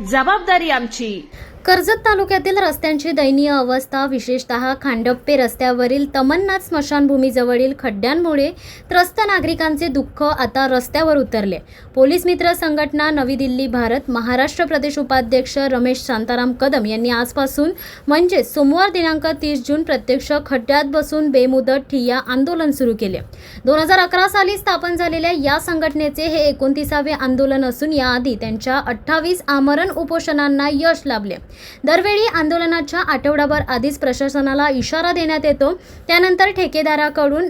जबाबदारी आमची. कर्जत तालुक्यातील रस्त्यांची दयनीय अवस्था विशेषतः खांडप्पे रस्त्यावरील तमन्नाथ स्मशानभूमीजवळील खड्ड्यांमुळे त्रस्त नागरिकांचे दुःख आता रस्त्यावर उतरले. पोलीस मित्र संघटना नवी दिल्ली भारत महाराष्ट्र प्रदेश उपाध्यक्ष रमेश शांताराम कदम यांनी आजपासून म्हणजे सोमवार दिनांक तीस जून प्रत्यक्ष खड्ड्यात बसून बेमुदत ठिय्या आंदोलन सुरू केले. दोन हजार अकरा साली स्थापन झालेल्या या संघटनेचे हे एकोणतीसावे आंदोलन असून याआधी त्यांच्या अठ्ठावीस आमरण उपोषणांना यश लाभले. दरवेळी आंदोलनाच्या आठवडाभर आधीच प्रशासनाला इशारा देण्यात येतो. त्यानंतर ठेकेदाराकडून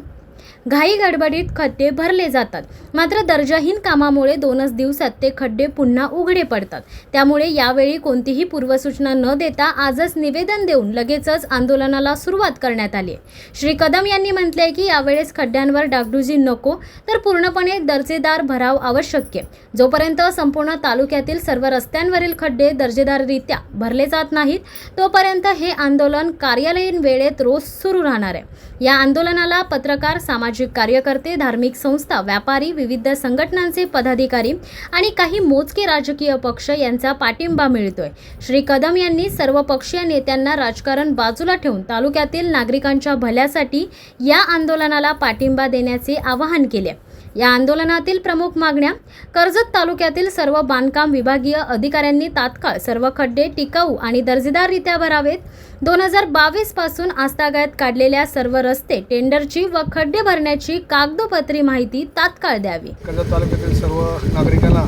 घाई गडबडीत खड्डे भरले जातात. मात्र दर्जाहीन कामामुळे दोनच दिवसात ते खड्डे पुन्हा उघडे पडतात. त्यामुळे यावेळी कोणतीही पूर्वसूचना न देता आजच निवेदन देऊन लगेचच आंदोलनाला सुरुवात करण्यात आली श्री कदम यांनी म्हटले की यावेळेस खड्ड्यांवर डागडुजी नको तर पूर्णपणे दर्जेदार भराव आवश्यक आहे. जोपर्यंत संपूर्ण तालुक्यातील सर्व रस्त्यांवरील खड्डे दर्जेदाररित्या भरले जात नाहीत तोपर्यंत हे आंदोलन कार्यालयीन वेळेत रोज सुरू राहणार आहे. या आंदोलनाला पत्रकार सामाजिक कार्यकर्ते धार्मिक संस्था व्यापारी विविध संघटनांचे पदाधिकारी आणि काही मोजके राजकीय पक्ष यांचा पाठिंबा मिळतोय. श्री कदम यांनी सर्व पक्षीय नेत्यांना राजकारण बाजूला ठेवून तालुक्यातील नागरिकांच्या भल्यासाठी या आंदोलनाला पाठिंबा देण्याचे आवाहन केले. या आंदोलनातील प्रमुख मागण्या कर्जत तालुक्यातील सर्व बांधकाम विभागीय अधिकाऱ्यांनी तात्काळ सर्व खड्डे टिकाऊ आणि दर्जेदाररित्या भरावेत. दोन हजार बावीसपासून आस्थागायत काढलेल्या सर्व रस्ते टेंडरची व खड्डे भरण्याची कागदोपत्री माहिती तात्काळ द्यावी. कर्जत तालुक्यातील सर्व नागरिकांना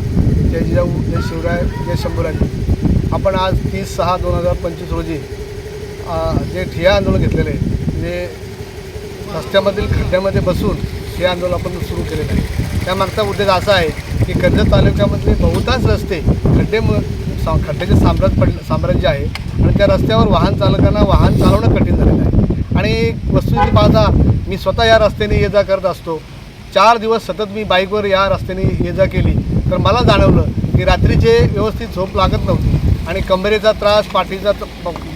जय जिजाऊ जय शिवराय जय शंभूराज. आपण आज तीस सहा दोन हजार पंचवीस रोजी जे ठिया आंदोलन घेतलेलं आहे रस्त्यामधील खड्ड्यामध्ये बसून हे आंदोलन आपण सुरू केलेलं आहे त्यामागचा उद्देश असा आहे की कर्जत तालुक्यामधले बहुतांश रस्ते खड्डे सा खड्ड्याचे साम्राज्य पड साम्राज्य आहे आणि त्या रस्त्यावर वाहन चालकांना वाहन चालवणं कठीण झालेलं आहे. आणि वस्तुस्थिती पाहता मी स्वतः या रस्त्याने ये जा करत असतो. चार दिवस सतत मी बाईकवर या रस्त्याने ये जा केली. तर मला जाणवलं की रात्रीचे व्यवस्थित झोप लागत नव्हती आणि कंबरेचा त्रास पाठीचा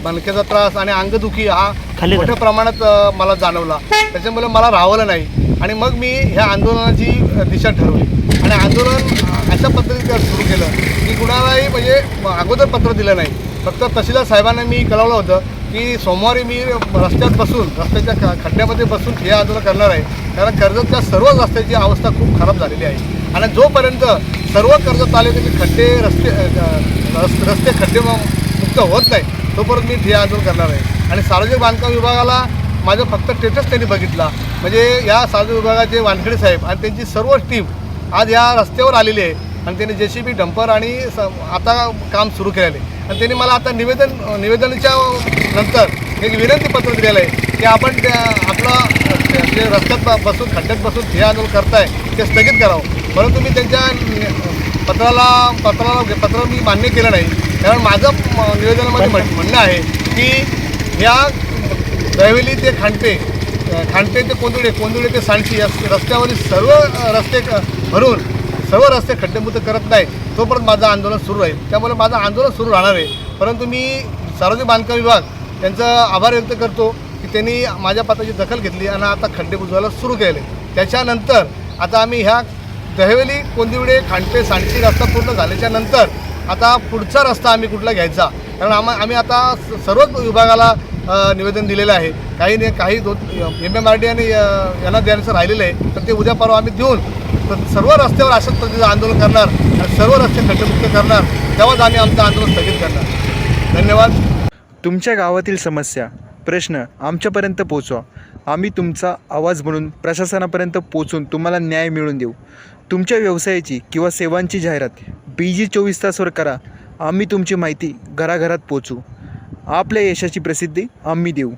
मणक्याचा त्रास आणि अंगदुखी हा मोठ्या प्रमाणात मला जाणवला. त्याच्यामुळे मला राहवलं नाही. आणि मग मी ह्या आंदोलनाची दिशा ठरवली. आणि आंदोलन अशा पद्धतीने सुरू केलं की कुणालाही म्हणजे अगोदर पत्र दिलं नाही. फक्त तहसीलदार साहेबांना मी कळवलं होतं की सोमवारी मी रस्त्यात बसून रस्त्याच्या ख खड्ड्यामध्ये बसून हे आंदोलन करणार आहे. कारण कर्जतच्या सर्व रस्त्याची अवस्था खूप खराब झालेली आहे. आणि जोपर्यंत सर्व कर्जत तालुक्याचे खड्डे रस्ते रस्ते खड्डे मुक्त होत नाही तोपर्यंत मी हे आंदोलन करणार आहे. आणि सार्वजनिक बांधकाम विभागाला माझं फक्त स्टेटस त्यांनी बघितला. म्हणजे या सार्वजनिक विभागाचे वानखेडे साहेब आणि त्यांची सर्व टीम आज या रस्त्यावर आलेली आहे. आणि त्यांनी जे सी बी डंपर आणि स आता काम सुरू केलेलं आणि त्यांनी मला आता निवेदन निवेदनाच्या नंतर एक विनंती पत्र दिलेलं आहे की आपण त्या आपलं जे रस्त्यात बसून खड्ड्यात बसून हे आंदोलन करताय ते स्थगित करावं. परंतु मी त्यांच्या पत्राला पत्राला पत्र मी मान्य केलं नाही. कारण माझं निवेदनामध्ये म्हण- म्हणणं आहे की ह्या दहिवली ते खांडपे अ, ते कोंदुडे कोंदुडे ते सांडशी या रस्त्यावरील सर्व रस्ते क- भरून सर्व रस्ते खड्डेमुक्त करत नाही तोपर्यंत माझं आंदोलन सुरू राहील त्यामुळे माझं आंदोलन सुरू राहणार आहे. परंतु मी सार्वजनिक बांधकाम विभाग त्यांचं आभार व्यक्त करतो की त्यांनी माझ्या पत्राची दखल घेतली आणि आता खड्डे बुजवायला सुरू केले. त्याच्यानंतर आता आम्ही ह्या दहिवली कोंदिवडे खांडपे सांडशी रस्ता पूर्ण झाल्याच्यानंतर आता पुढचा रस्ता आम्ही कुठला घ्यायचा? कारण आम्हा आम्ही आता स- सर्वच विभागाला निवेदन दिलेलं आहे. काही नाही काही दोन एम एम आर डी आणि यांना द्यायचं राहिलेलं आहे तर ते उद्या परवा आम्ही देऊन तर सर्व रस्त्यावर अशाच पद्धतीचं आंदोलन करणार आणि सर्व रस्ते खड्डेमुक्त करणार तेव्हाच आम्ही आमचं आंदोलन स्थगित करणार. धन्यवाद. तुमच्या गावातील समस्या प्रश्न आमच्यापर्यंत पोचवा आम्ही तुमचा आवाज म्हणून प्रशासनापर्यंत पोचून तुम्हाला न्याय मिळवून देऊ. तुमच्या व्यवसायाची किंवा सेवांची जाहिरात बी जी चोवीस तासवर करा. आम्ही तुमची माहिती घराघरात पोचू आपल्या यशाची प्रसिद्धी आम्ही देऊ.